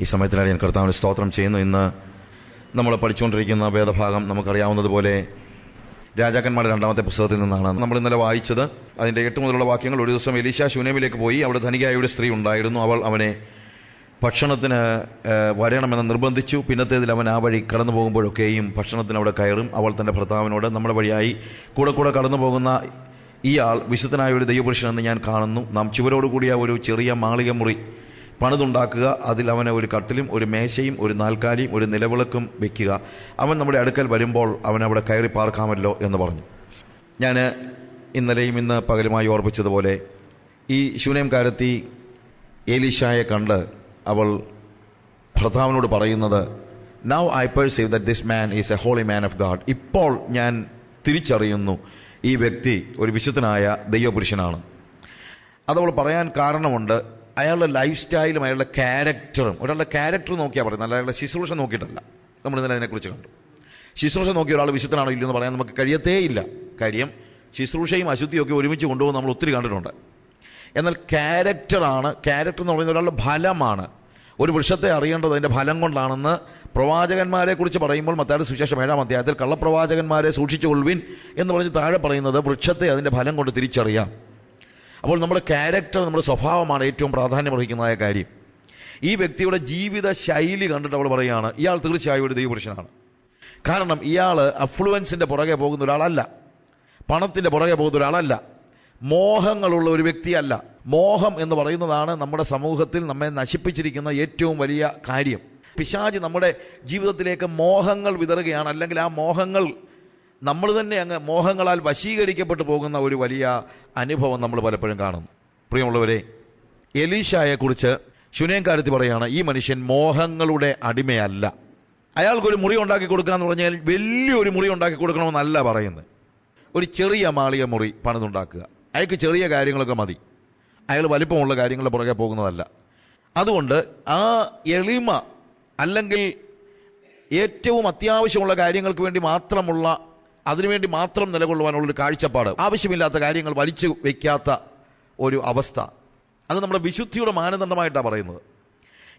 ഈ സമയത്തിനാണ് ഞാൻ കർത്താവിന് സ്തോത്രം ചെയ്യുന്നു. ഇന്ന് നമ്മൾ പഠിച്ചുകൊണ്ടിരിക്കുന്ന വേദഭാഗം നമുക്കറിയാവുന്നതുപോലെ രാജാക്കന്മാരുടെ രണ്ടാമത്തെ പുസ്തകത്തിൽ നിന്നാണ്. നമ്മൾ ഇന്നലെ വായിച്ചത് അതിന്റെ എട്ട് മുതലുള്ള വാക്യങ്ങൾ. ഒരു ദിവസം എലീശ ശൂനേമിലേക്ക് പോയി. അവിടെ ധനികയായ ഒരു സ്ത്രീ ഉണ്ടായിരുന്നു. അവൾ അവനെ ഭക്ഷണത്തിന് വരണമെന്ന് നിർബന്ധിച്ചു. പിന്നത്തേതിൽ അവൻ ആ വഴി കടന്നു പോകുമ്പോഴൊക്കെയും ഭക്ഷണത്തിന് അവിടെ കയറും. അവൾ തന്റെ ഭർത്താവിനോട് നമ്മുടെ വഴിയായി കൂടെ കൂടെ കടന്നു പോകുന്ന ഈ ആൾ വിശുദ്ധനായ ഒരു ദൈവപുരുഷനെന്ന് ഞാൻ കാണുന്നു. നാം ചുവരോടുകൂടിയ ഒരു ചെറിയ മാളിക മുറി പണിതുണ്ടാക്കുക. അതിൽ അവന് ഒരു കട്ടിലും ഒരു മേശയും ഒരു നാൽക്കാലിയും ഒരു നിലവിളക്കും വെക്കുക. അവൻ നമ്മുടെ അടുക്കൽ വരുമ്പോൾ അവൻ അവിടെ കയറി പാർക്കാമല്ലോ എന്ന് പറഞ്ഞു. ഞാൻ ഇന്നലെയും ഇന്ന് പകലുമായി ഓർപ്പിച്ചതുപോലെ ഈ ശൂന്യംകാരത്തി ഏലീഷായെ കണ്ട് അവൾ ഭർത്താവിനോട് പറയുന്നത് now I perceive that this man is a holy man of God ഇപ്പോൾ ഞാൻ തിരിച്ചറിയുന്നു ഈ വ്യക്തി ഒരു വിശുദ്ധനായ ദൈവപുരുഷനാണ്. അതവൾ പറയാൻ കാരണമുണ്ട് അയാളുടെ ലൈഫ് സ്റ്റൈലും അയാളുടെ ക്യാരക്ടറും ഒരാളുടെ ക്യാരക്ടർ നോക്കിയാൽ പറയുന്നത് അയാളുടെ ശുശ്രൂഷ നോക്കിയിട്ടല്ല. നമ്മൾ ഇന്നലെ അതിനെക്കുറിച്ച് കണ്ടു. ശുശ്രൂഷ നോക്കി ഒരാൾ വിശുദ്ധനാണോ ഇല്ലെന്ന് പറയാൻ നമുക്ക് കഴിയത്തേ ഇല്ല. കാര്യം ശുശ്രൂഷയും അശുദ്ധിയും ഒക്കെ ഒരുമിച്ച് കൊണ്ടുപോകുന്ന നമ്മൾ ഒത്തിരി കണ്ടിട്ടുണ്ട്. എന്നാൽ ക്യാരക്ടറാണ് ക്യാരക്ടർ എന്ന് പറയുന്നത് ഒരാളുടെ ഫലമാണ്. ഒരു വൃക്ഷത്തെ അറിയേണ്ടത് അതിന്റെ ഫലം കൊണ്ടാണെന്ന് പ്രവാചകന്മാരെ കുറിച്ച് പറയുമ്പോൾ മത്തായുടെ സുശേഷം ഏഴാം അധ്യായത്തിൽ കള്ളപ്രവാചകന്മാരെ സൂക്ഷിച്ചുകൊള്ളുവിൻ എന്ന് പറഞ്ഞ് താഴെ പറയുന്നത് വൃക്ഷത്തെ അതിന്റെ ഫലം കൊണ്ട് തിരിച്ചറിയാം. അപ്പോൾ നമ്മുടെ ക്യാരക്ടർ നമ്മുടെ സ്വഭാവമാണ് ഏറ്റവും പ്രാധാന്യം പ്രാധാന്യമർഹിക്കുന്നതായ കാര്യം. ഈ വ്യക്തിയുടെ ജീവിത ശൈലി കണ്ടിട്ട് അവൾ പറയുകയാണ് ഇയാൾ തീർച്ചയായും ഒരു ദൈവപുരുഷനാണ്. കാരണം ഇയാൾ അഫ്ലുവൻസിന്റെ പുറകെ പോകുന്ന ഒരാളല്ല. പണത്തിന്റെ പുറകെ പോകുന്ന ഒരാളല്ല. മോഹങ്ങളുള്ള ഒരു വ്യക്തിയല്ല. മോഹം എന്ന് പറയുന്നതാണ് നമ്മുടെ സമൂഹത്തിൽ നമ്മെ നശിപ്പിച്ചിരിക്കുന്ന ഏറ്റവും വലിയ കാര്യം. പിശാജ് നമ്മുടെ ജീവിതത്തിലേക്ക് മോഹങ്ങൾ വിതറുകയാണ്. അല്ലെങ്കിൽ ആ മോഹങ്ങൾ നമ്മൾ തന്നെ അങ്ങ് മോഹങ്ങളാൽ വശീകരിക്കപ്പെട്ടു പോകുന്ന ഒരു വലിയ അനുഭവം നമ്മൾ പലപ്പോഴും കാണുന്നു പ്രിയമുള്ളവരെ എലീഷായെ കുറിച്ച് കാര്യത്തിൽ പറയാണ് ഈ മനുഷ്യൻ മോഹങ്ങളുടെ അടിമയല്ല. അയാൾക്കൊരു മുറി ഉണ്ടാക്കി കൊടുക്കാന്ന് പറഞ്ഞാൽ വലിയൊരു മുറി ഉണ്ടാക്കി കൊടുക്കണമെന്നല്ല പറയുന്നത്. ഒരു ചെറിയ മാളിക മുറി പണിതുണ്ടാക്കുക. അയാൾക്ക് ചെറിയ കാര്യങ്ങളൊക്കെ മതി. അയാൾ വലിപ്പമുള്ള കാര്യങ്ങളുടെ പുറകെ പോകുന്നതല്ല. അതുകൊണ്ട് ആ എളിമ അല്ലെങ്കിൽ ഏറ്റവും അത്യാവശ്യമുള്ള കാര്യങ്ങൾക്ക് വേണ്ടി മാത്രമുള്ള അതിനുവേണ്ടി മാത്രം നിലകൊള്ളുവാനുള്ളൊരു കാഴ്ചപ്പാട്. ആവശ്യമില്ലാത്ത കാര്യങ്ങൾ വലിച്ചു വയ്ക്കാത്ത ഒരു അവസ്ഥ. അത് നമ്മുടെ വിശുദ്ധിയുടെ മാനദണ്ഡമായിട്ടാണ് പറയുന്നത്.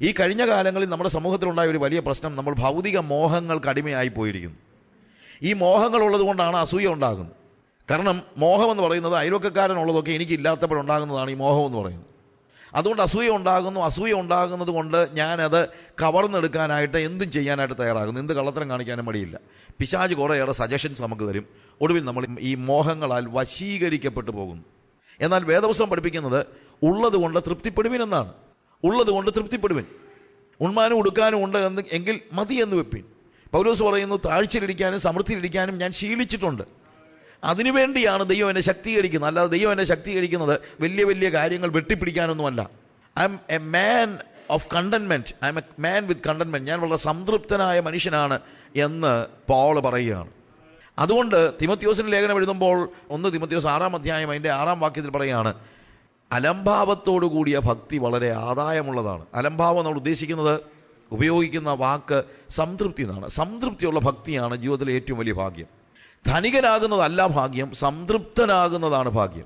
ഈ കഴിഞ്ഞ കാലങ്ങളിൽ നമ്മുടെ സമൂഹത്തിലുണ്ടായ ഒരു വലിയ പ്രശ്നം നമ്മൾ ഭൗതിക മോഹങ്ങൾക്ക് അടിമയായി പോയിരിക്കുന്നു. ഈ മോഹങ്ങൾ ഉള്ളതുകൊണ്ടാണ് അസൂയ ഉണ്ടാകുന്നത്. കാരണം മോഹം എന്ന് പറയുന്നത് അയൽവക്കക്കാരനുള്ളതൊക്കെ എനിക്ക് ഇല്ലാത്തപ്പോഴുണ്ടാകുന്നതാണ് ഈ മോഹം എന്ന് പറയുന്നത്. അതുകൊണ്ട് അസൂയ ഉണ്ടാകുന്നു അസൂയ ഉണ്ടാകുന്നത് കൊണ്ട് ഞാനത് കവർന്നെടുക്കാനായിട്ട് എന്തും ചെയ്യാനായിട്ട് തയ്യാറാകുന്നു. എന്ത് കള്ളത്തരം കാണിക്കാനും മടിയില്ല. പിശാജ് കുറേയേറെ സജഷൻസ് നമുക്ക് തരും. ഒടുവിൽ നമ്മൾ ഈ മോഹങ്ങളാൽ വശീകരിക്കപ്പെട്ടു പോകുന്നു. എന്നാൽ വേദവസ്വം പഠിപ്പിക്കുന്നത് ഉള്ളത് കൊണ്ട് തൃപ്തിപ്പെടുവിൻ എന്നാണ്. ഉള്ളത് കൊണ്ട് തൃപ്തിപ്പെടുവിൻ. ഉണ്മാനും ഉടുക്കാനും ഉണ്ട് എന്ന് എങ്കിൽ മതി എന്ന് വെപ്പിൻ. പൗലോസ് പറയുന്നു താഴ്ചയിലിരിക്കാനും സമൃദ്ധിയിലിരിക്കാനും ഞാൻ ശീലിച്ചിട്ടുണ്ട്. അതിനുവേണ്ടിയാണ് ദൈവം എന്നെ ശക്തീകരിക്കുന്നത്. അല്ലാതെ ദൈവം എന്നെ ശക്തീകരിക്കുന്നത് വലിയ വലിയ കാര്യങ്ങൾ വെട്ടിപ്പിടിക്കാനൊന്നുമല്ല. I'm a man of contentment I'm a man with contentment ഞാൻ വളരെ സംതൃപ്തനായ മനുഷ്യനാണ് എന്ന് പോൾ പറയുകയാണ്. അതുകൊണ്ട് തിമത്യോസിന് ലേഖനം എഴുതുമ്പോൾ ഒന്ന് തിമത്യോസ് ആറാം അധ്യായം അതിന്റെ ആറാം വാക്യത്തിൽ പറയുകയാണ് അലംഭാവത്തോടു കൂടിയ ഭക്തി വളരെ ആദായമുള്ളതാണ്. അലംഭാവം നമ്മൾ ഉദ്ദേശിക്കുന്നത് ഉപയോഗിക്കുന്ന വാക്ക് സംതൃപ്തി എന്നാണ്. സംതൃപ്തിയുള്ള ഭക്തിയാണ് ജീവിതത്തിലെ ഏറ്റവും വലിയ ഭാഗ്യം. ധനികനാകുന്നതല്ല ഭാഗ്യം സംതൃപ്തനാകുന്നതാണ് ഭാഗ്യം.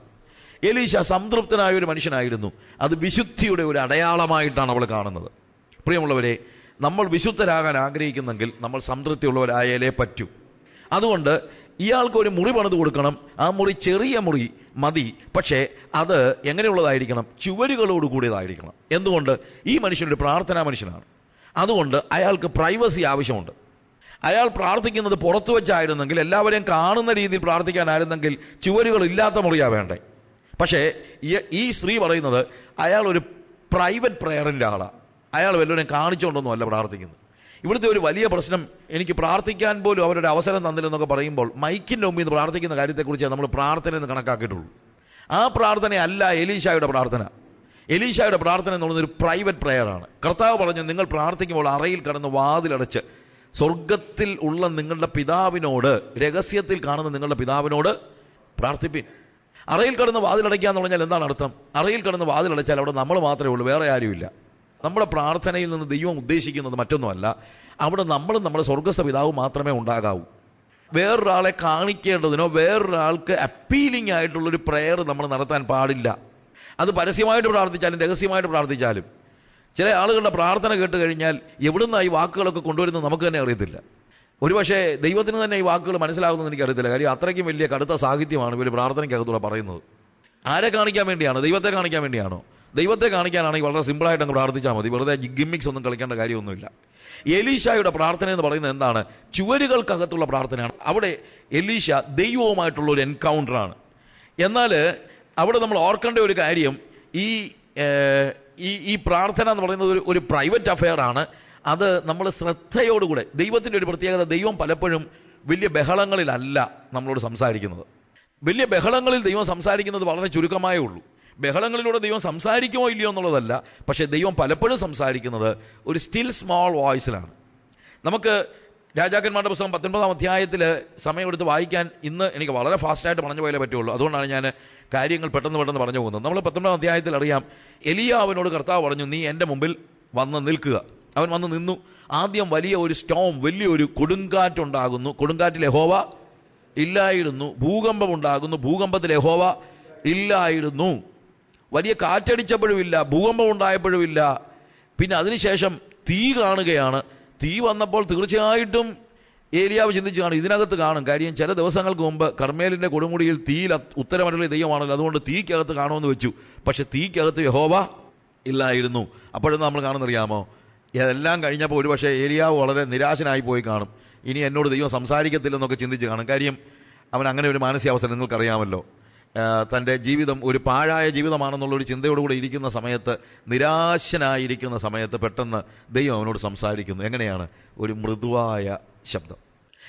എലീശ സംതൃപ്തനായ ഒരു മനുഷ്യനായിരുന്നു. അത് വിശുദ്ധിയുടെ ഒരു അടയാളമായിട്ടാണ് അവൾ കാണുന്നത്. പ്രിയമുള്ളവരെ നമ്മൾ വിശുദ്ധരാകാൻ ആഗ്രഹിക്കുന്നെങ്കിൽ നമ്മൾ സംതൃപ്തിയുള്ളവരായാലേ പറ്റൂ. അതുകൊണ്ട് ഇയാൾക്ക് ഒരു മുറി പണിത് കൊടുക്കണം. ആ മുറി ചെറിയ മുറി മതി. പക്ഷേ അത് എങ്ങനെയുള്ളതായിരിക്കണം? ചുവരുകളോട് കൂടിയതായിരിക്കണം. എന്തുകൊണ്ട്? ഈ മനുഷ്യനൊരു പ്രാർത്ഥനാ മനുഷ്യനാണ്. അതുകൊണ്ട് അയാൾക്ക് പ്രൈവസി ആവശ്യമുണ്ട്. അയാൾ പ്രാർത്ഥിക്കുന്നത് പുറത്തു വെച്ചായിരുന്നെങ്കിൽ എല്ലാവരെയും കാണുന്ന രീതിയിൽ പ്രാർത്ഥിക്കാനായിരുന്നെങ്കിൽ ചുവരുകൾ ഇല്ലാത്ത മുറിയാ വേണ്ടേ. പക്ഷേ ഈ- സ്ത്രീ പറയുന്നത് അയാൾ ഒരു പ്രൈവറ്റ് പ്രെയറിന്റെ ആളാണ് അയാൾ വല്ലവരെയും കാണിച്ചുകൊണ്ടൊന്നും അല്ല പ്രാർത്ഥിക്കുന്നത്. ഇവിടുത്തെ ഒരു വലിയ പ്രശ്നം എനിക്ക് പ്രാർത്ഥിക്കാൻ പോലും അവരുടെ അവസരം തന്നില്ലെന്നൊക്കെ പറയുമ്പോൾ മൈക്കിന്റെ മുമ്പിൽ നിന്ന് പ്രാർത്ഥിക്കുന്ന കാര്യത്തെക്കുറിച്ച് നമ്മൾ പ്രാർത്ഥന എന്ന് കണക്കാക്കിയിട്ടുള്ളൂ. ആ പ്രാർത്ഥനയല്ല എലീഷായുടെ പ്രാർത്ഥന. എലീഷായുടെ പ്രാർത്ഥന എന്നുള്ളത് ഒരു പ്രൈവറ്റ് പ്രയറാണ്. കർത്താവ് പറഞ്ഞു നിങ്ങൾ പ്രാർത്ഥിക്കുമ്പോൾ അറയിൽ കടന്ന് വാതിലടച്ച് സ്വർഗത്തിൽ ഉള്ള നിങ്ങളുടെ പിതാവിനോട് രഹസ്യത്തിൽ കാണുന്ന നിങ്ങളുടെ പിതാവിനോട് പ്രാർത്ഥിപ്പിൻ അറയിൽ കടന്ന് വാതിലടയ്ക്കുക എന്ന് പറഞ്ഞാൽ എന്താണ് അർത്ഥം? അറയിൽ കടന്ന് വാതിലടച്ചാൽ അവിടെ നമ്മൾ മാത്രമേ ഉള്ളൂ വേറെ ആരുമില്ല. നമ്മുടെ പ്രാർത്ഥനയിൽ നിന്ന് ദൈവം ഉദ്ദേശിക്കുന്നത് മറ്റൊന്നുമല്ല. അവിടെ നമ്മളും നമ്മുടെ സ്വർഗസ്ഥ പിതാവ് മാത്രമേ ഉണ്ടാകാവൂ. വേറൊരാളെ കാണിക്കേണ്ടതിനോ വേറൊരാൾക്ക് അപ്പീലിംഗ് ആയിട്ടുള്ളൊരു പ്രെയർ നമ്മൾ നടത്താൻ പാടില്ല. അത് പരസ്യമായിട്ട് പ്രാർത്ഥിച്ചാലും രഹസ്യമായിട്ട് പ്രാർത്ഥിച്ചാലും. ചില ആളുകളുടെ പ്രാർത്ഥന കേട്ട് കഴിഞ്ഞാൽ എവിടുന്ന ഈ വാക്കുകളൊക്കെ കൊണ്ടുവരുന്നത് നമുക്ക് തന്നെ അറിയത്തില്ല. ഒരുപക്ഷെ ദൈവത്തിന് തന്നെ ഈ വാക്കുകൾ മനസ്സിലാകുന്നത് എനിക്കറിയത്തില്ല. കാര്യം അത്രയ്ക്കും വലിയ കടുത്ത സാഹിത്യമാണ് ഇവർ പ്രാർത്ഥനയ്ക്കകത്തൂടെ പറയുന്നത്. ആരെ കാണിക്കാൻ വേണ്ടിയാണ്? ദൈവത്തെ കാണിക്കാൻ വേണ്ടിയാണോ? ദൈവത്തെ കാണിക്കാനാണെങ്കിൽ വളരെ സിമ്പിളായിട്ട് അങ്ങ് പ്രാർത്ഥിച്ചാൽ മതി. വെറുതെ ഗിമ്മിക്സ് ഒന്നും കളിക്കേണ്ട കാര്യമൊന്നുമില്ല. എലീഷായുടെ പ്രാർത്ഥന എന്ന് പറയുന്നത് എന്താണ്? ചുവരുകൾക്കകത്തുള്ള പ്രാർത്ഥനയാണ്. അവിടെ എലീഷ ദൈവവുമായിട്ടുള്ള ഒരു എൻകൗണ്ടറാണ് എന്നാൽ അവിടെ നമ്മൾ ഓർക്കേണ്ട ഒരു കാര്യം ഈ ഈ ഈ പ്രാർത്ഥന എന്ന് പറയുന്നത് ഒരു ഒരു പ്രൈവറ്റ് അഫെയർ ആണ്. അത് നമ്മൾ ശ്രദ്ധയോടുകൂടെ ദൈവത്തിന്റെ ഒരു പ്രത്യേകത ദൈവം പലപ്പോഴും വലിയ ബഹളങ്ങളിലല്ല നമ്മളോട് സംസാരിക്കുന്നത്. വലിയ ബഹളങ്ങളിൽ ദൈവം സംസാരിക്കുന്നത് വളരെ ചുരുക്കമായേ ഉള്ളൂ. ബഹളങ്ങളിലൂടെ ദൈവം സംസാരിക്കുമോ ഇല്ലയോ എന്നുള്ളതല്ല പക്ഷേ ദൈവം പലപ്പോഴും സംസാരിക്കുന്നത് ഒരു സ്റ്റിൽ സ്മോൾ വോയിസിലാണ് നമുക്ക് രാജാക്കന്മാരുടെ പുസ്തകം പത്തൊൻപതാം അധ്യായത്തിൽ സമയമെടുത്ത് വായിക്കാൻ ഇന്ന് എനിക്ക് വളരെ ഫാസ്റ്റായിട്ട് പറഞ്ഞു പോയാലേ പറ്റുള്ളൂ. അതുകൊണ്ടാണ് ഞാൻ കാര്യങ്ങൾ പെട്ടെന്ന് പെട്ടെന്ന് പറഞ്ഞു പോകുന്നത്. നമ്മൾ പത്തൊൻപതാം അധ്യായത്തിൽ അറിയാം എലിയ അവനോട് കർത്താവ് പറഞ്ഞു നീ എന്റെ മുമ്പിൽ വന്ന് നിൽക്കുക. അവൻ വന്ന് നിന്നു. ആദ്യം വലിയ ഒരു സ്റ്റോം വലിയൊരു കൊടുങ്കാറ്റുണ്ടാകുന്നു. കൊടുങ്കാറ്റിൽ യഹോവ ഇല്ലായിരുന്നു. ഭൂകമ്പം ഉണ്ടാകുന്നു ഭൂകമ്പത്തിൽ യഹോവ ഇല്ലായിരുന്നു. വലിയ കാറ്റടിച്ചപ്പോഴും ഇല്ല ഭൂകമ്പം ഉണ്ടായപ്പോഴും ഇല്ല പിന്നെ അതിനുശേഷം തീ കാണുകയാണ്. തീ വന്നപ്പോൾ തീർച്ചയായിട്ടും ഏലിയാവ് ചിന്തിച്ചാണ് ഇതിനകത്ത് കാണും. കാര്യം ചില ദിവസങ്ങൾക്ക് മുമ്പ് കർമ്മേലിന്റെ കൊടുമുടിയിൽ തീയിൽ അത് ഉത്തരമരുളിയ ദൈവമാണല്ലോ. അതുകൊണ്ട് തീക്കകത്ത് കാണുമെന്ന് വെച്ചു. പക്ഷെ തീക്കകത്ത് യഹോവ ഇല്ലായിരുന്നു. അപ്പോഴൊന്നും നമ്മൾ കാണുന്നറിയാമോ? ഇതെല്ലാം കഴിഞ്ഞപ്പോൾ ഒരുപക്ഷെ ഏലിയാവ് വളരെ നിരാശനായി പോയി കാണും. ഇനി എന്നോട് ദൈവം സംസാരിക്കത്തില്ലെന്നൊക്കെ ചിന്തിച്ച് കാണും. കാര്യം അവൻ അങ്ങനെ ഒരു മാനസികാവസ്ഥ നിങ്ങൾക്കറിയാമല്ലോ. തന്റെ ജീവിതം ഒരു പാഴായ ജീവിതമാണെന്നുള്ള ഒരു ചിന്തയോടുകൂടി ഇരിക്കുന്ന സമയത്ത് നിരാശനായിരിക്കുന്ന സമയത്ത് പെട്ടെന്ന് ദൈവം അവനോട് സംസാരിക്കുന്നു. എങ്ങനെയാണ്? ഒരു മൃദുവായ ശബ്ദം.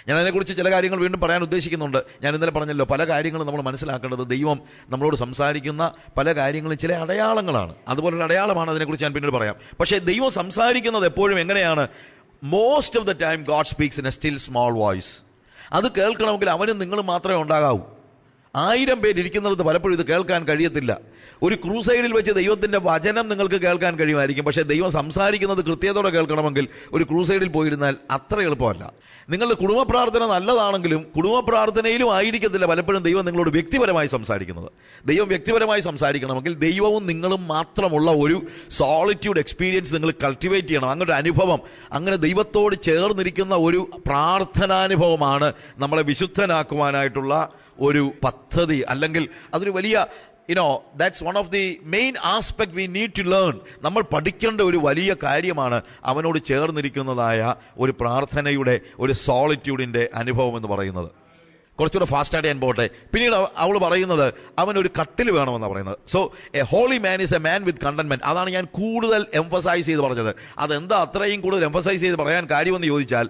ഞാൻ അതിനെക്കുറിച്ച് ചില കാര്യങ്ങൾ വീണ്ടും പറയാൻ ഉദ്ദേശിക്കുന്നുണ്ട്. ഞാൻ ഇന്നലെ പറഞ്ഞല്ലോ പല കാര്യങ്ങളും നമ്മൾ മനസ്സിലാക്കേണ്ടത് ദൈവം നമ്മളോട് സംസാരിക്കുന്ന പല കാര്യങ്ങളും ചില അടയാളങ്ങളാണ്. അതുപോലൊരു അടയാളമാണ് അതിനെക്കുറിച്ച് ഞാൻ പിന്നീട് പറയാം. പക്ഷേ ദൈവം സംസാരിക്കുന്നത് എപ്പോഴും എങ്ങനെയാണ്? Most of the time God speaks in a still small voice അത് കേൾക്കണമെങ്കിൽ അവനും നിങ്ങളും മാത്രമേ ഉണ്ടാകാവൂ. ആയിരം പേര് ഇരിക്കുന്നിടത്ത് പലപ്പോഴും ഇത് കേൾക്കാൻ കഴിയത്തില്ല. ഒരു ക്രൂസൈഡിൽ വെച്ച് ദൈവത്തിന്റെ വചനം നിങ്ങൾക്ക് കേൾക്കാൻ കഴിയുമായിരിക്കും. പക്ഷേ ദൈവം സംസാരിക്കുന്നത് കൃത്യതയോടെ കേൾക്കണമെങ്കിൽ ഒരു ക്രൂസൈഡിൽ പോയിരുന്നാൽ അത്ര എളുപ്പമല്ല. നിങ്ങളുടെ കുടുംബ പ്രാർത്ഥന നല്ലതാണെങ്കിലും കുടുംബ പ്രാർത്ഥനയിലും ആയിരിക്കത്തില്ല പലപ്പോഴും ദൈവം നിങ്ങളോട് വ്യക്തിപരമായി സംസാരിക്കുന്നത്. ദൈവം വ്യക്തിപരമായി സംസാരിക്കണമെങ്കിൽ ദൈവവും നിങ്ങളും മാത്രമുള്ള ഒരു സോളിറ്റ്യൂഡ് എക്സ്പീരിയൻസ് നിങ്ങൾ കൾട്ടിവേറ്റ് ചെയ്യണം. അങ്ങനെ ഒരു അനുഭവം അങ്ങനെ ദൈവത്തോട് ചേർന്നിരിക്കുന്ന ഒരു പ്രാർത്ഥനാനുഭവമാണ് നമ്മളെ വിശുദ്ധനാക്കുവാനായിട്ടുള്ള ഒരു പദ്ധതി അല്ലെങ്കിൽ അതൊരു വലിയ you know that's one of the main aspect we need to learn നമ്മൾ പഠിക്കേണ്ട ഒരു വലിയ കാര്യമാണ് അവനോട് ചേർന്നിരിക്കുന്നതായ ഒരു പ്രാർത്ഥനയുടെ ഒരു സോളിറ്റ്യൂഡിന്റെ അനുഭവം എന്ന് പറയുന്നത്. കുറച്ചുകൂടെ ഫാസ്റ്റായിട്ട് ഞാൻ പോട്ടെ. പിന്നീട് അവൾ പറയുന്നത് അവൻ ഒരു കട്ടിൽ വേണമെന്നാണ് പറയുന്നത്. So a holy man is a man with contentment അതാണ് ഞാൻ കൂടുതൽ എംഫസൈസ് ചെയ്ത് പറഞ്ഞത്. അതെന്താ അത്രയും കൂടുതൽ എംഫസൈസ് ചെയ്ത് പറയാൻ കാര്യമെന്ന് ചോദിച്ചാൽ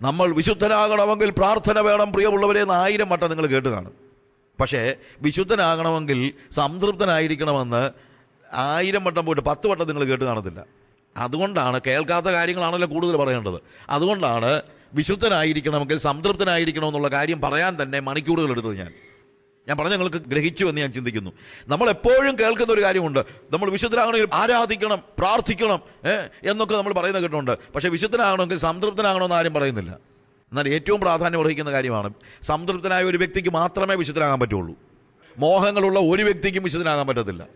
നമ്മൾ വിശുദ്ധനാകണമെങ്കിൽ പ്രാർത്ഥന വേണം പ്രിയമുള്ളവരെ എന്ന് ആയിരം വട്ടം നിങ്ങൾ കേട്ട് കാണും. പക്ഷേ വിശുദ്ധനാകണമെങ്കിൽ സംതൃപ്തനായിരിക്കണമെന്ന് ആയിരം വട്ടം പോയിട്ട് പത്ത് വട്ടം നിങ്ങൾ കേട്ട് കാണത്തില്ല. അതുകൊണ്ടാണ് കേൾക്കാത്ത കാര്യങ്ങളാണല്ലോ കൂടുതൽ പറയേണ്ടത്. അതുകൊണ്ടാണ് വിശുദ്ധനായിരിക്കണമെങ്കിൽ സംതൃപ്തനായിരിക്കണമെന്നുള്ള കാര്യം പറയാൻ തന്നെ മണിക്കൂറുകൾ എടുത്തത് ഞാൻ. ഞാൻ പറഞ്ഞ നിങ്ങൾക്ക് ഗ്രഹിച്ചു എന്ന് ഞാൻ ചിന്തിക്കുന്നു. നമ്മൾ എപ്പോഴും കേൾക്കുന്ന ഒരു കാര്യമുണ്ട്. നമ്മൾ വിശുദ്ധനാകണമെങ്കിൽ ആരാധിക്കണം പ്രാർത്ഥിക്കണം എന്നൊക്കെ നമ്മൾ പറയുന്ന കേട്ടുണ്ട് പക്ഷേ വിശുദ്ധനാകണമെങ്കിൽ സംതൃപ്തനാകണമെന്ന് ആരും പറയുന്നില്ല. എന്നാൽ ഏറ്റവും പ്രാധാന്യം അർഹിക്കുന്ന കാര്യമാണ് സംതൃപ്തനായ ഒരു വ്യക്തിക്ക് മാത്രമേ വിശുദ്ധനാകാൻ പറ്റുള്ളൂ. മോഹങ്ങളുള്ള ഒരു വ്യക്തിക്കും വിശുദ്ധനാകാൻ പറ്റത്തില്ല.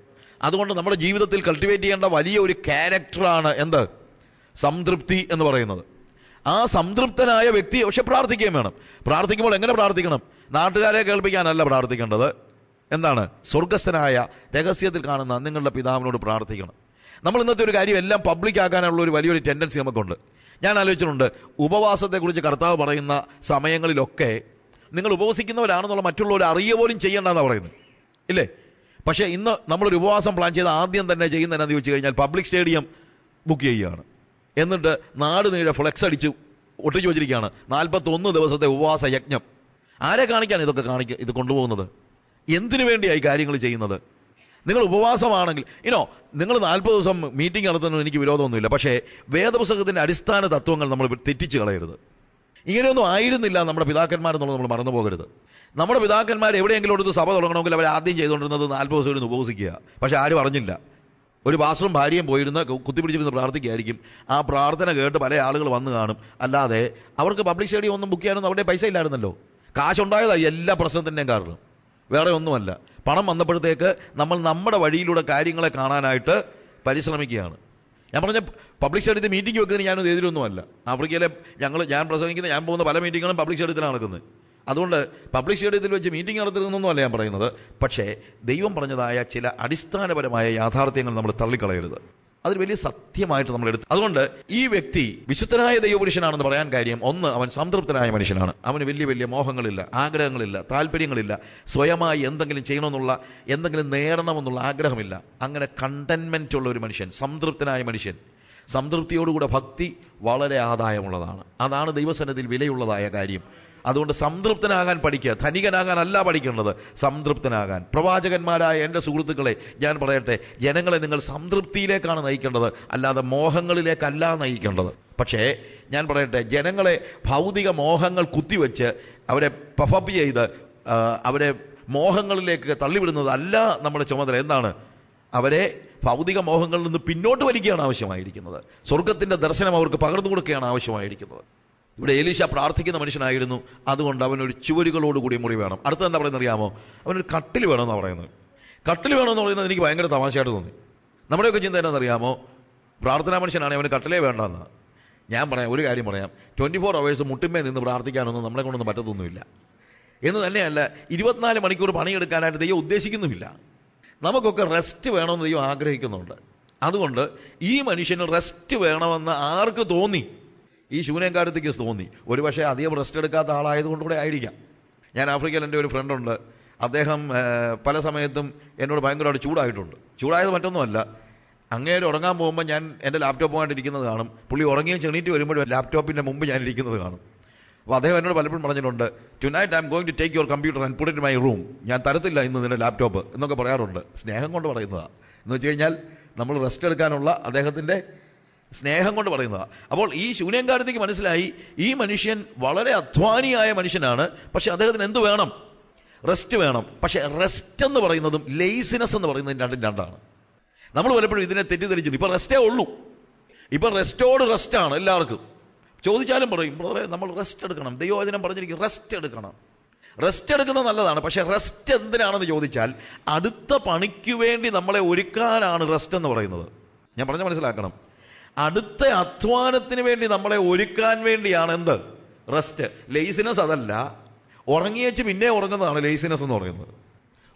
അതുകൊണ്ട് നമ്മുടെ ജീവിതത്തിൽ കൾട്ടിവേറ്റ് ചെയ്യേണ്ട വലിയ ഒരു ക്യാരക്ടറാണ് എന്ത്? സംതൃപ്തി എന്ന് പറയുന്നത്. ആ സംതൃപ്തനായ വ്യക്തി പക്ഷെ പ്രാർത്ഥിക്കുകയും വേണം. പ്രാർത്ഥിക്കുമ്പോൾ എങ്ങനെ പ്രാർത്ഥിക്കണം? നാട്ടുകാരെ കേൾപ്പിക്കാനല്ല പ്രാർത്ഥിക്കേണ്ടത്. എന്താണ്? സ്വർഗസ്ഥനായ രഹസ്യത്തിൽ കാണുന്ന നിങ്ങളുടെ പിതാവിനോട് പ്രാർത്ഥിക്കണം. നമ്മൾ ഇന്നത്തെ ഒരു കാര്യം എല്ലാം പബ്ലിക് ആക്കാനുള്ള ഒരു വലിയൊരു ടെൻഡൻസി നമുക്കുണ്ട്. ഞാൻ ആലോചിച്ചിട്ടുണ്ട് ഉപവാസത്തെക്കുറിച്ച് കർത്താവ് പറയുന്ന സമയങ്ങളിലൊക്കെ നിങ്ങൾ ഉപവസിക്കുന്നവരാണെന്നുള്ള മറ്റുള്ളവർ അറിയ പോലും ചെയ്യേണ്ടെന്നാണ് പറയുന്നത്. ഇല്ലേ? പക്ഷേ ഇന്ന് നമ്മളൊരു ഉപവാസം പ്ലാൻ ചെയ്ത് ആദ്യം തന്നെ ചെയ്യുന്നതെന്നു ചോദിച്ചു കഴിഞ്ഞാൽ പബ്ലിക് സ്റ്റേഡിയം ബുക്ക് ചെയ്യുകയാണ്. എന്നിട്ട് നാട് നീഴെ ഫ്ലെക്സ് അടിച്ച് ഒട്ടിച്ചു വച്ചിരിക്കുകയാണ് നാൽപ്പത്തൊന്ന് ദിവസത്തെ ഉപവാസ യജ്ഞം. ആരെ കാണിക്കാൻ ഇതൊക്കെ കാണിക്കുക ഇത് കൊണ്ടുപോകുന്നത്? എന്തിനു വേണ്ടിയായി കാര്യങ്ങൾ ചെയ്യുന്നത്? നിങ്ങൾ ഉപവാസമാണെങ്കിൽ ഇനോ നിങ്ങൾ നാൽപ്പത് ദിവസം മീറ്റിംഗ് നടത്തുന്നതിന് എനിക്ക് വിരോധമൊന്നുമില്ല. പക്ഷേ വേദപുസ്തകത്തിന്റെ അടിസ്ഥാന തത്വങ്ങൾ നമ്മൾ തെറ്റിച്ച് കളയരുത്. ഇങ്ങനെയൊന്നും ആയിരുന്നില്ല നമ്മുടെ പിതാക്കന്മാരെന്നുള്ളത് നമ്മൾ മറന്നു പോകരുത്. നമ്മുടെ പിതാക്കന്മാർ എവിടെയെങ്കിലും ഒരു സഭ തുടങ്ങണമെങ്കിൽ അവർ ആദ്യം ചെയ്തുകൊണ്ടിരുന്നത് നാൽപ്പത് ദിവസം ഇരുന്ന് ഉപവസിക്കുക പക്ഷെ ആരും അറിഞ്ഞില്ല. ഒരു വാസറും ഭാര്യയും പോയിരുന്ന കുത്തിപ്പിടിച്ചിരുന്ന് പ്രാർത്ഥിക്കുകയായിരിക്കും. ആ പ്രാർത്ഥന കേട്ട് പല ആളുകൾ വന്നു കാണും. അല്ലാതെ അവർക്ക് പബ്ലിക് സ്റ്റേഡിയം ഒന്നും ബുക്ക് ചെയ്യാനൊന്നും അവിടെ പൈസ ഇല്ലായിരുന്നല്ലോ. കാശുണ്ടായതായി എല്ലാ പ്രശ്നത്തിന്റെയും കാരണം. വേറെ ഒന്നുമല്ല. പണം വന്നപ്പോഴത്തേക്ക് നമ്മൾ നമ്മുടെ വഴിയിലൂടെ കാര്യങ്ങളെ കാണാനായിട്ട് പരിശ്രമിക്കുകയാണ്. ഞാൻ പറഞ്ഞ പബ്ലിക് സ്റ്റേഡിയത്തിൽ മീറ്റിംഗ് വെക്കുന്നതിന് ഞാനൊന്നും എതിരൊന്നുമല്ല. ആഫ്രിക്കയിലെ ഞങ്ങൾ ഞാൻ പ്രസംഗിക്കുന്ന ഞാൻ പോകുന്ന പല മീറ്റിങ്ങുകളും പബ്ലിക് സ്റ്റേഡിയത്തിലാണ് നടക്കുന്നത്. അതുകൊണ്ട് പബ്ലിക് സ്റ്റേഡിയത്തിൽ വെച്ച് മീറ്റിംഗ് നടത്തുന്നൊന്നുമല്ല ഞാൻ പറയുന്നത്. പക്ഷേ ദൈവം പറഞ്ഞതായ ചില അടിസ്ഥാനപരമായ യാഥാർത്ഥ്യങ്ങൾ നമ്മൾ തള്ളിക്കളയരുത്. അതൊരു വലിയ സത്യമായിട്ട് നമ്മൾ എടുത്തു അതുകൊണ്ട് ഈ വ്യക്തി വിശുദ്ധനായ ദൈവപുരുഷനാണെന്ന് പറയാൻ കാര്യം ഒന്ന് അവൻ സംതൃപ്തനായ മനുഷ്യനാണ്. അവന് വലിയ വലിയ മോഹങ്ങളില്ല ആഗ്രഹങ്ങളില്ല താല്പര്യങ്ങളില്ല സ്വയമായി എന്തെങ്കിലും ചെയ്യണമെന്നുള്ള എന്തെങ്കിലും നേടണമെന്നുള്ള ആഗ്രഹമില്ല. അങ്ങനെ കണ്ടൻമെന്റ് ഉള്ള ഒരു മനുഷ്യൻ സംതൃപ്തനായ മനുഷ്യൻ സംതൃപ്തിയോടുകൂടെ ഭക്തി വളരെ ആദായമുള്ളതാണ്. അതാണ് ദൈവസന്നിധിയിൽ വിലയുള്ളതായ കാര്യം. അതുകൊണ്ട് സംതൃപ്തനാകാൻ പഠിക്കുക. ധനികനാകാനല്ല പഠിക്കേണ്ടത് സംതൃപ്തനാകാൻ. പ്രവാചകന്മാരായ എന്റെ സുഹൃത്തുക്കളെ ഞാൻ പറയട്ടെ ജനങ്ങളെ നിങ്ങൾ സംതൃപ്തിയിലേക്കാണ് നയിക്കേണ്ടത്. അല്ലാതെ മോഹങ്ങളിലേക്കല്ല നയിക്കേണ്ടത്. പക്ഷേ ഞാൻ പറയട്ടെ ജനങ്ങളെ ഭൗതിക മോഹങ്ങൾ കുത്തിവെച്ച് അവരെ പഫപ്പ് ചെയ്ത് അവരെ മോഹങ്ങളിലേക്ക് തള്ളിവിടുന്നത് അല്ല നമ്മുടെ ചുമതല. എന്താണ്? അവരെ ഭൗതിക മോഹങ്ങളിൽ നിന്ന് പിന്നോട്ട് വലിക്കുകയാണ് ആവശ്യമായിരിക്കുന്നത്. സ്വർഗത്തിന്റെ ദർശനം അവർക്ക് പകർന്നു കൊടുക്കുകയാണ് ആവശ്യമായിരിക്കുന്നത്. ഇവിടെ ഏലീശ പ്രാർത്ഥിക്കുന്ന മനുഷ്യനായിരുന്നു. അതുകൊണ്ട് അവനൊരു ചുവരുകളോടുകൂടി മുറി വേണം. അടുത്തത് എന്താ പറയുന്നത് അറിയാമോ? അവനൊരു കട്ടിൽ വേണമെന്നാണ് പറയുന്നത്. കട്ടിൽ വേണമെന്ന് പറയുന്നത് എനിക്ക് ഭയങ്കര തമാശയായിട്ട് തോന്നി. നമ്മുടെയൊക്കെ ചിന്ത എന്താണെന്നറിയാമോ പ്രാർത്ഥനാ മനുഷ്യനാണ് അവന് കട്ടിലേ വേണ്ടെന്ന്. ഞാൻ പറയാം ഒരു കാര്യം പറയാം. ട്വന്റി ഫോർ അവേഴ്സ് മുട്ടിമേ നിന്ന് പ്രാർത്ഥിക്കാനൊന്നും നമ്മളെ കൊണ്ടൊന്നും പറ്റത്തൊന്നുമില്ല. എന്ന് തന്നെയല്ല ഇരുപത്തിനാല് മണിക്കൂർ പണിയെടുക്കാനായിട്ട് ദൈവം ഉദ്ദേശിക്കുന്നുമില്ല. നമുക്കൊക്കെ റെസ്റ്റ് വേണമെന്ന് ദൈവം ആഗ്രഹിക്കുന്നുണ്ട്. അതുകൊണ്ട് ഈ മനുഷ്യന് റെസ്റ്റ് വേണമെന്ന് ആർക്ക് തോന്നി? ഈ ശൂനേങ്കാരത്തേക്ക് തോന്നി ഒരു പക്ഷേ അധികം റെസ്റ്റ് എടുക്കാത്ത ആളായതുകൊണ്ട് കൂടെ ആയിരിക്കാം. ഞാൻ ആഫ്രിക്കയിൽ എന്റെ ഒരു ഫ്രണ്ടുണ്ട് അദ്ദേഹം പല സമയത്തും എന്നോട് ഭയങ്കരമായിട്ട് ചൂടായിട്ടുണ്ട്. ചൂടായത് മറ്റൊന്നുമല്ല. അങ്ങേര് ഉറങ്ങാൻ പോകുമ്പോൾ ഞാൻ എന്റെ ലാപ്ടോപ്പുമായിട്ട് ഇരിക്കുന്നത് കാണും. പുള്ളി ഉറങ്ങിയും ചെണീറ്റ് വരുമ്പോഴും ലാപ്ടോപ്പിന്റെ മുമ്പ് ഞാൻ ഇരിക്കുന്നത് കാണും. അപ്പോൾ അദ്ദേഹം എന്നോട് പലപ്പോഴും പറഞ്ഞിട്ടുണ്ട് tonight I'm going to take your computer and put in my room ഞാൻ തരത്തില്ല ഇന്ന് നിന്റെ ലാപ്ടോപ്പ് എന്നൊക്കെ പറയാറുണ്ട്. സ്നേഹം കൊണ്ട് പറയുന്നതാണ് എന്ന് വെച്ച് കഴിഞ്ഞാൽ നമ്മൾ റെസ്റ്റ് എടുക്കാനുള്ള അദ്ദേഹത്തിന്റെ സ്നേഹം കൊണ്ട് പറയുന്നതാണ് അപ്പോൾ ഈ ശൂന്യങ്കാരത്തേക്ക് മനസ്സിലായി ഈ മനുഷ്യൻ വളരെ അധ്വാനിയായ മനുഷ്യനാണ് പക്ഷെ അദ്ദേഹത്തിന് എന്ത് വേണം? റെസ്റ്റ് വേണം. പക്ഷെ റെസ്റ്റ് എന്ന് പറയുന്നതും ലേസിനെസ് എന്ന് പറയുന്നതും രണ്ടും രണ്ടാണ്. നമ്മൾ പലപ്പോഴും ഇതിനെ തെറ്റിദ്ധരിച്ചിട്ടുണ്ട്. ഇപ്പൊ റെസ്റ്റേ ഉള്ളൂ. ഇപ്പൊ റെസ്റ്റോട് റെസ്റ്റ് ആണ് എല്ലാവർക്കും. ചോദിച്ചാലും പറയും ബ്രദറെ നമ്മൾ റെസ്റ്റ് എടുക്കണം. ദൈവവചനം പറഞ്ഞിരിക്കും റെസ്റ്റ് എടുക്കണം. റെസ്റ്റ് എടുക്കുന്നത് നല്ലതാണ്. പക്ഷെ റെസ്റ്റ് എന്തിനാണെന്ന് ചോദിച്ചാൽ അടുത്ത പണിക്ക് വേണ്ടി നമ്മളെ ഒരുക്കാനാണ് റെസ്റ്റ് എന്ന് പറയുന്നത്. ഞാൻ പറഞ്ഞ മനസ്സിലാക്കണം. അടുത്ത അധ്വാനത്തിന് വേണ്ടി നമ്മളെ ഒരുക്കാൻ വേണ്ടിയാണ് എന്ത് റെസ്റ്റ് ലേസിനസ് അതല്ല. ഉറങ്ങിയേച്ച് പിന്നെ ഉറങ്ങുന്നതാണ് ലേസിനസ് എന്ന് പറയുന്നത്.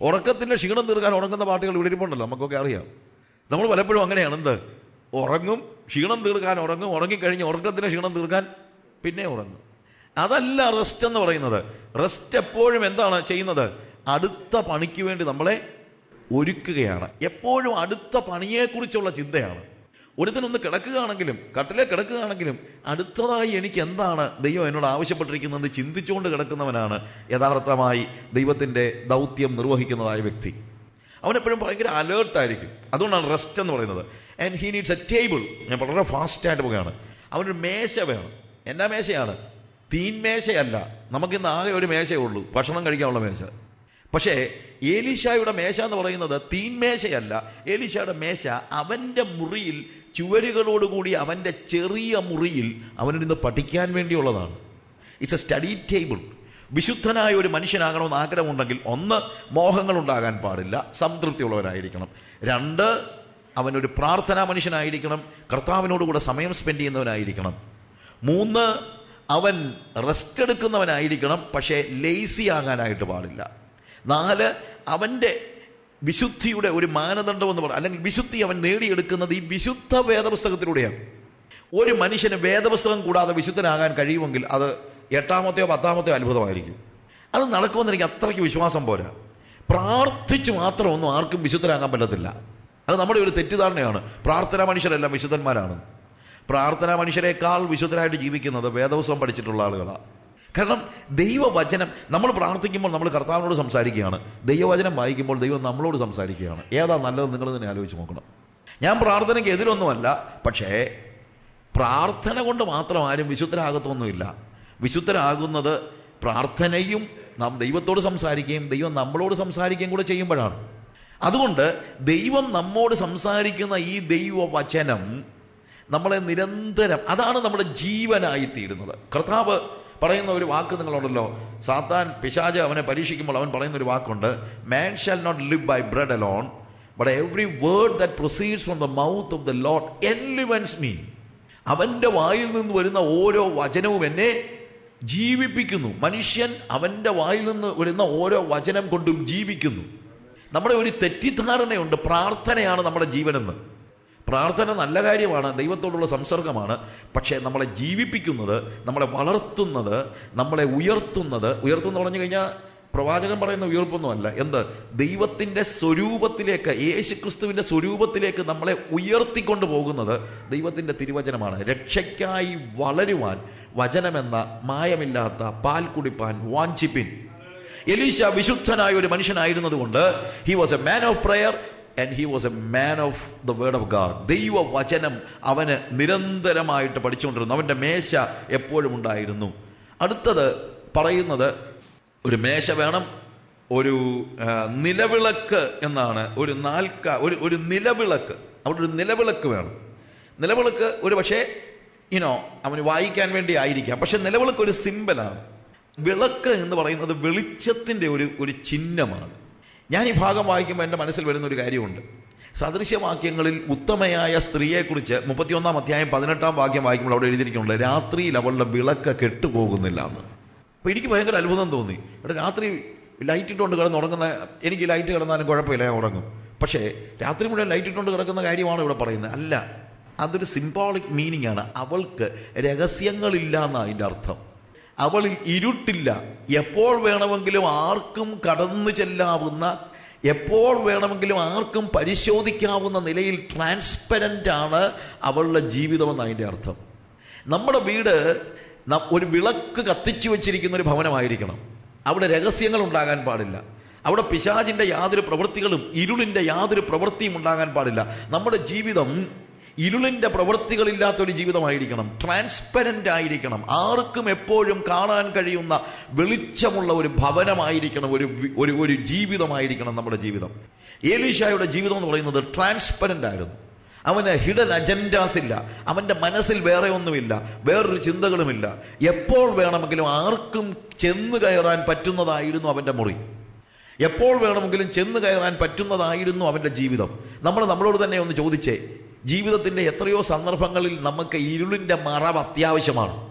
ഉറക്കത്തിന്റെ ക്ഷീണം തീർക്കാൻ ഉറങ്ങുന്ന പാട്ടുകൾ ഇവിടെ നമുക്കൊക്കെ അറിയാം. നമ്മൾ പലപ്പോഴും അങ്ങനെയാണ് എന്ത് ഉറങ്ങും ക്ഷീണം തീർക്കാൻ ഉറങ്ങും ഉറങ്ങിക്കഴിഞ്ഞ് ഉറക്കത്തിന്റെ ക്ഷീണം തീർക്കാൻ പിന്നെ ഉറങ്ങും. അതല്ല റെസ്റ്റ് എന്ന് പറയുന്നത്. റെസ്റ്റ് എപ്പോഴും എന്താണ് ചെയ്യുന്നത്? അടുത്ത പണിക്ക് വേണ്ടി നമ്മളെ ഒരുക്കുകയാണ്. എപ്പോഴും അടുത്ത പണിയെക്കുറിച്ചുള്ള ചിന്തയാണ്. ഒരുത്തിനൊന്ന് കിടക്കുകയാണെങ്കിലും കട്ടിലെ കിടക്കുകയാണെങ്കിലും അടുത്തതായി എനിക്ക് എന്താണ് ദൈവം എന്നോട് ആവശ്യപ്പെട്ടിരിക്കുന്നത് ചിന്തിച്ചുകൊണ്ട് കിടക്കുന്നവനാണ് യഥാർത്ഥമായി ദൈവത്തിന്റെ ദൗത്യം നിർവഹിക്കുന്നതായ വ്യക്തി. അവനെപ്പോഴും ഭയങ്കര അലേർട്ടായിരിക്കും അതുകൊണ്ടാണ് റെസ്റ്റ് എന്ന് പറയുന്നത്. And he needs a table ഞാൻ വളരെ ഫാസ്റ്റായിട്ട് പോവുകയാണ്. അവനൊരു മേശ വേണം. എന്നാ മേശയാണ്? തീൻമേശയല്ല നമുക്കിന്ന് ആകെ ഒരു മേശയേ ഉള്ളൂ. ഭക്ഷണം കഴിക്കാനുള്ള മേശ. പക്ഷേ ഏലീഷായുടെ മേശ എന്ന് പറയുന്നത് തീൻമേശയല്ല ഏലീഷായുടെ മേശ അവന്റെ മുറിയിൽ ചുവരുകളോടുകൂടി അവന്റെ ചെറിയ മുറിയിൽ അവനിരുന്ന് പഠിക്കാൻ വേണ്ടിയുള്ളതാണ്. ഇറ്റ്സ് എ സ്റ്റഡി ടേബിൾ വിശുദ്ധനായ ഒരു മനുഷ്യനാകണമെന്ന് ആഗ്രഹമുണ്ടെങ്കിൽ ഒന്ന് മോഹങ്ങൾ ഉണ്ടാകാൻ പാടില്ല. സംതൃപ്തിയുള്ളവരായിരിക്കണം. രണ്ട് അവനൊരു പ്രാർത്ഥനാ മനുഷ്യനായിരിക്കണം. കർത്താവിനോടുകൂടെ സമയം സ്പെൻഡ് ചെയ്യുന്നവനായിരിക്കണം. മൂന്ന് അവൻ റെസ്റ്റ് എടുക്കുന്നവനായിരിക്കണം. പക്ഷേ ലേസി ആകാനായിട്ട് പാടില്ല. നാല് അവന്റെ വിശുദ്ധിയുടെ ഒരു മാനദണ്ഡം എന്ന് പറയാം അല്ലെങ്കിൽ വിശുദ്ധി അവൻ നേടിയെടുക്കുന്നത് ഈ വിശുദ്ധ വേദപുസ്തകത്തിലൂടെയാണ്. ഒരു മനുഷ്യന് വേദപുസ്തകം കൂടാതെ വിശുദ്ധനാകാൻ കഴിയുമെങ്കിൽ അത് എട്ടാമത്തെയോ പത്താമത്തെയോ അത്ഭുതമായിരിക്കും. അത് നടക്കുമെന്ന് എനിക്ക് അത്രയ്ക്ക് വിശ്വാസം പോരാ. പ്രാർത്ഥിച്ചു മാത്രം ഒന്നും ആർക്കും വിശുദ്ധരാകാൻ പറ്റത്തില്ല. അത് നമ്മുടെ ഒരു തെറ്റിദ്ധാരണയാണ്. പ്രാർത്ഥനാ മനുഷ്യരെല്ലാം വിശുദ്ധന്മാരാണ്. പ്രാർത്ഥനാ മനുഷ്യരെക്കാൾ വിശുദ്ധരായിട്ട് ജീവിക്കുന്നത് വേദപുസ്തകം പഠിച്ചിട്ടുള്ള ആളുകളാണ് കാരണം ദൈവവചനം നമ്മൾ പ്രാർത്ഥിക്കുമ്പോൾ നമ്മൾ കർത്താവിനോട് സംസാരിക്കുകയാണ്. ദൈവവചനം വായിക്കുമ്പോൾ ദൈവം നമ്മളോട് സംസാരിക്കുകയാണ്. ഏതാ നല്ലത് നിങ്ങൾ തന്നെ ആലോചിച്ച് നോക്കണം. ഞാൻ പ്രാർത്ഥനയ്ക്ക് എതിരൊന്നുമല്ല പക്ഷേ പ്രാർത്ഥന കൊണ്ട് മാത്രം ആരും വിശുദ്ധരാകത്തൊന്നുമില്ല. വിശുദ്ധരാകുന്നത് പ്രാർത്ഥനയും നാം ദൈവത്തോട് സംസാരിക്കുകയും ദൈവം നമ്മളോട് സംസാരിക്കുകയും കൂടെ ചെയ്യുമ്പോഴാണ്. അതുകൊണ്ട് ദൈവം നമ്മോട് സംസാരിക്കുന്ന ഈ ദൈവവചനം നമ്മളെ നിരന്തരം അതാണ് നമ്മുടെ ജീവനായി തീരുന്നത് കർത്താവ് പറയുന്ന ഒരു വാക്ക് നിങ്ങളുണ്ടല്ലോ. സാത്താൻ പിശാജ് അവനെ പരീക്ഷിക്കുമ്പോൾ അവൻ പറയുന്ന ഒരു വാക്കുണ്ട് man shall not live by bread alone but every word that proceeds from the mouth of the lord enlivens mean അവന്റെ വായിൽ നിന്ന് വരുന്ന ഓരോ വചനവും എന്നെ ജീവിപ്പിക്കുന്നു. മനുഷ്യൻ അവന്റെ വായിൽ നിന്ന് വരുന്ന ഓരോ വചനം കൊണ്ടും ജീവിക്കുന്നു. നമ്മുടെ ഒരു തെറ്റിദ്ധാരണയുണ്ട് പ്രാർത്ഥനയാണ് നമ്മുടെ ജീവനെന്ന്. പ്രാർത്ഥന നല്ല കാര്യമാണ് ദൈവത്തോടുള്ള സംസർഗമാണ്. പക്ഷേ നമ്മളെ ജീവിപ്പിക്കുന്നത് നമ്മളെ വളർത്തുന്നത് നമ്മളെ ഉയർത്തുന്നത് ഉയർത്തുന്ന പറഞ്ഞു കഴിഞ്ഞാൽ പ്രവാചകൻ പറയുന്ന ഉയർപ്പൊന്നുമല്ല. എന്ത്? ദൈവത്തിന്റെ സ്വരൂപത്തിലേക്ക് യേശു ക്രിസ്തുവിന്റെ സ്വരൂപത്തിലേക്ക് നമ്മളെ ഉയർത്തിക്കൊണ്ടു പോകുന്നത് ദൈവത്തിന്റെ തിരുവചനമാണ്. രക്ഷയ്ക്കായി വളരുവാൻ വചനമെന്ന മായമില്ലാത്ത പാൽ കുടിപ്പാൻ വാഞ്ചിപ്പിൻ. എലീശ വിശുദ്ധനായ ഒരു മനുഷ്യനായിരുന്നതുകൊണ്ട് he was a man of prayer and he was a man of the word of God ദൈവ വചനം അവന് നിരന്തരമായിട്ട് പഠിച്ചുകൊണ്ടിരുന്നു. അവന്റെ മേശ എപ്പോഴും ഉണ്ടായിരുന്നു. അടുത്തത് പറയുന്നത് ഒരു മേശ വേണം ഒരു നിലവിളക്ക് എന്നാണ്. ഒരു നാൽക്ക ഒരു ഒരു നിലവിളക്ക്. അവിടെ ഒരു നിലവിളക്ക് വേണം. നിലവിളക്ക് ഒരു പക്ഷേ ഇനോ അവന് വായിക്കാൻ വേണ്ടി ആയിരിക്കാം. പക്ഷെ നിലവിളക്ക് ഒരു സിമ്പലാണ് വിളക്ക് എന്ന് പറയുന്നത് വെളിച്ചത്തിന്റെ ഒരു ഒരു ചിഹ്നമാണ്. ഞാൻ ഈ ഭാഗം വായിക്കുമ്പോൾ എന്റെ മനസ്സിൽ വരുന്ന ഒരു കാര്യമുണ്ട്. സദൃശ്യവാക്യങ്ങളിൽ ഉത്തമയായ സ്ത്രീയെക്കുറിച്ച് മുപ്പത്തിയൊന്നാം അധ്യായം പതിനെട്ടാം വാക്യം വായിക്കുമ്പോൾ അവിടെ എഴുതിയിരിക്കുന്നുണ്ട് രാത്രിയിൽ അവളുടെ വിളക്ക് കെട്ടുപോകുന്നില്ല എന്ന്. അപ്പോൾ എനിക്ക് ഭയങ്കര അത്ഭുതം തോന്നി. ഇവിടെ രാത്രി ലൈറ്റ് ഇട്ടുകൊണ്ട് കിടന്ന് ഉറങ്ങുന്ന എനിക്ക് ലൈറ്റ് കിടന്നാലും കുഴപ്പമില്ല ഞാൻ ഉറങ്ങും. പക്ഷേ രാത്രി മുഴുവൻ ലൈറ്റ് ഇട്ടുകൊണ്ട് കിടക്കുന്ന കാര്യമാണ് ഇവിടെ പറയുന്നത്. അല്ല അതൊരു സിംബോളിക് മീനിങ് ആണ്. അവൾക്ക് രഹസ്യങ്ങളില്ല എന്നാണ് അതിന്റെ അർത്ഥം. അവളിൽ ഇരുട്ടില്ല. എപ്പോൾ വേണമെങ്കിലും ആർക്കും കടന്നു ചെല്ലാവുന്ന എപ്പോൾ വേണമെങ്കിലും ആർക്കും പരിശോധിക്കാവുന്ന നിലയിൽ ട്രാൻസ്പെരന്റ് ആണ് അവളുടെ ജീവിതമെന്ന് അതിന്റെ അർത്ഥം. നമ്മുടെ വീട് ഒരു വിളക്ക് കത്തിച്ചു വെച്ചിരിക്കുന്ന ഒരു ഭവനമായിരിക്കണം. അവിടെ രഹസ്യങ്ങൾ ഉണ്ടാകാൻ പാടില്ല. അവിടെ പിശാചിന്റെ യാതൊരു പ്രവൃത്തികളും ഇരുളിന്റെ യാതൊരു പ്രവൃത്തിയും ഉണ്ടാകാൻ പാടില്ല. നമ്മുടെ ജീവിതം ഇരുളിന്റെ പ്രവൃത്തികളില്ലാത്ത ഒരു ജീവിതമായിരിക്കണം. ട്രാൻസ്പെറന്റ് ആയിരിക്കണം. ആർക്കും എപ്പോഴും കാണാൻ കഴിയുന്ന വെളിച്ചമുള്ള ഒരു ഭവനമായിരിക്കണം ഒരു ഒരു ഒരു ജീവിതമായിരിക്കണം നമ്മുടെ ജീവിതം. ഏലീഷായുടെ ജീവിതം എന്ന് പറയുന്നത് ട്രാൻസ്പെറന്റ് ആയിരുന്നു. അവന് ഹിഡൻ അജൻഡാസ് ഇല്ല. അവന്റെ മനസ്സിൽ വേറെ ഒന്നുമില്ല. വേറൊരു ചിന്തകളുമില്ല. എപ്പോൾ വേണമെങ്കിലും ആർക്കും ചെന്ന് കയറാൻ പറ്റുന്നതായിരുന്നു അവന്റെ മുറി. എപ്പോൾ വേണമെങ്കിലും ചെന്ന് കയറാൻ പറ്റുന്നതായിരുന്നു അവന്റെ ജീവിതം. നമ്മൾ നമ്മളോട് തന്നെ ഒന്ന് ചോദിച്ചേ ജീവിതത്തിന്റെ എത്രയോ സന്ദർഭങ്ങളിൽ നമുക്ക് ഇരുളിന്റെ മറവ് അത്യാവശ്യമാണ്.